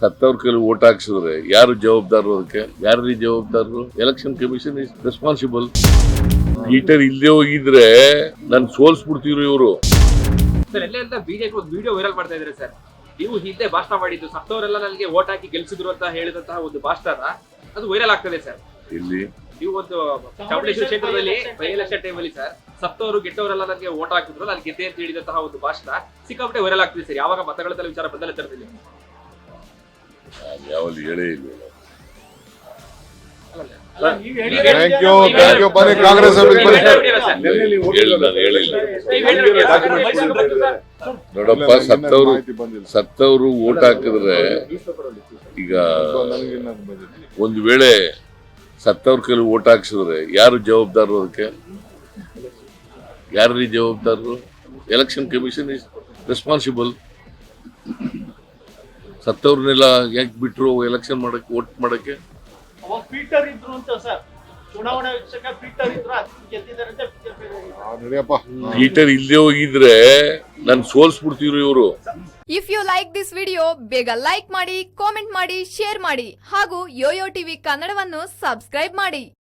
ಸತ್ತವ್ರ ಕೈಲಿ ಓಟ್ ಹಾಕ್ಸಿದ್ರೆ ಯಾರು ಜವಾಬ್ದಾರರು ಅದಕ್ಕೆ? ಯಾರು ಜವಾಬ್ದಾರರು? Election commission is responsible heater ಇಲ್ಲದೆ ಹೋಗಿದ್ರೆ ನಾನು ಸೋಲ್ಸ್ಬಿಡ್ತಿದ್ರು ಇವರು. ಸರ್ ಎಲ್ಲ ಬಿಜೆಪಿ ಒಂದು ವಿಡಿಯೋ ವೈರಲ್ ಮಾಡ್ತಾ ಇದ್ದಾರೆ ಸರ್ ನೀವು ಹಿಂದೆ ಭಾಷಣ ಮಾಡಿದ್ದು ಸತ್ತವರೆಲ್ಲ ನನಗೆ ಓಟ್ ಹಾಕಿ ಗೆಲ್ಸಿದ್ರು ಅಂತ ಹೇಳಿದಂತಹ ಒಂದು ಭಾಷಣ ಅದು ವೈರಲ್ ಆಗ್ತದೆ ಸರ್ ಇಲ್ಲಿ ನೀವು ಒಂದು ಚಾಮುಂಡೇಶ್ವರಿ ಕ್ಷೇತ್ರದಲ್ಲಿ ಬೈ ಎಲೆಕ್ಷನ್ ಟೈಮಲ್ಲಿ ಸರ್ ಸತ್ತವರು ಗೆಟ್ಟವರೆಲ್ಲ ನನಗೆ ಓಟ್ ಹಾಕಿದ್ರು ನಾನು ಗೆದ್ದೆ ಅಂತ ಹೇಳಿದಂತಹ ಒಂದು ಭಾಷಣ ಸಿಕ್ಕಾಪಟ್ಟೆ ವೈರಲ್ ಆಗ್ತಿದೆ ಸರ್ ಯಾವಾಗ ಮತಗಳ ವಿಚಾರ ಬಂದಲ್ಲ ತರದಲ್ಲಿ ಯಾವಲ್ಲಿ ಹೇಳೇ ಇಲ್ಲ ಥ್ಯಾಂಕ್ ಯು ಥ್ಯಾಂಕ್ ಯು ಬನ್ನಿ ಕಾಂಗ್ರೆಸ್ ಅವ್ರಿಗೆ ಬನ್ನಿ. ಹೇಳಿ ನಾನು ಹೇಳಿಲ್ಲ. ನೋಡಪ್ಪ ಸತ್ತವರು ಸತ್ತವರು ಓಟ್ ಹಾಕಿದ್ರೆ ಈಗ ಒಂದು ವೇಳೆ ಸತ್ತವ್ರ ಕೈಲಿ ಓಟ್ ಹಾಕ್ಸಿದ್ರೆ ಯಾರು ಜವಾಬ್ದಾರರು ಅದಕ್ಕೆ? ಯಾರ್ರೀ ಜವಾಬ್ದಾರರು? ಎಲೆಕ್ಷನ್ ಕಮಿಷನ್ ಇಸ್ ರೆಸ್ಪಾನ್ಸಿಬಲ್ ಸತ್ತವ್ರನ್ನೆಲ್ಲ ಯಾಕೆ ಬಿಟ್ರು ಎಲೆಕ್ಷನ್ ಮಾಡಕ್ಕೆ ವೋಟ್ ಮಾಡಕ್ಕೆ? ಪೀಟರ್ ಇಲ್ಲದೆ ಹೋಗಿದ್ರೆ ನಾನು ಇವರು. If you like this video ಬೇಗ ಲೈಕ್ ಮಾಡಿ ಕಾಮೆಂಟ್ ಮಾಡಿ ಶೇರ್ ಮಾಡಿ ಹಾಗೂ ಯೋಯೋ ಟಿವಿ ಕನ್ನಡವನ್ನು ಸಬ್ಸ್ಕ್ರೈಬ್ ಮಾಡಿ.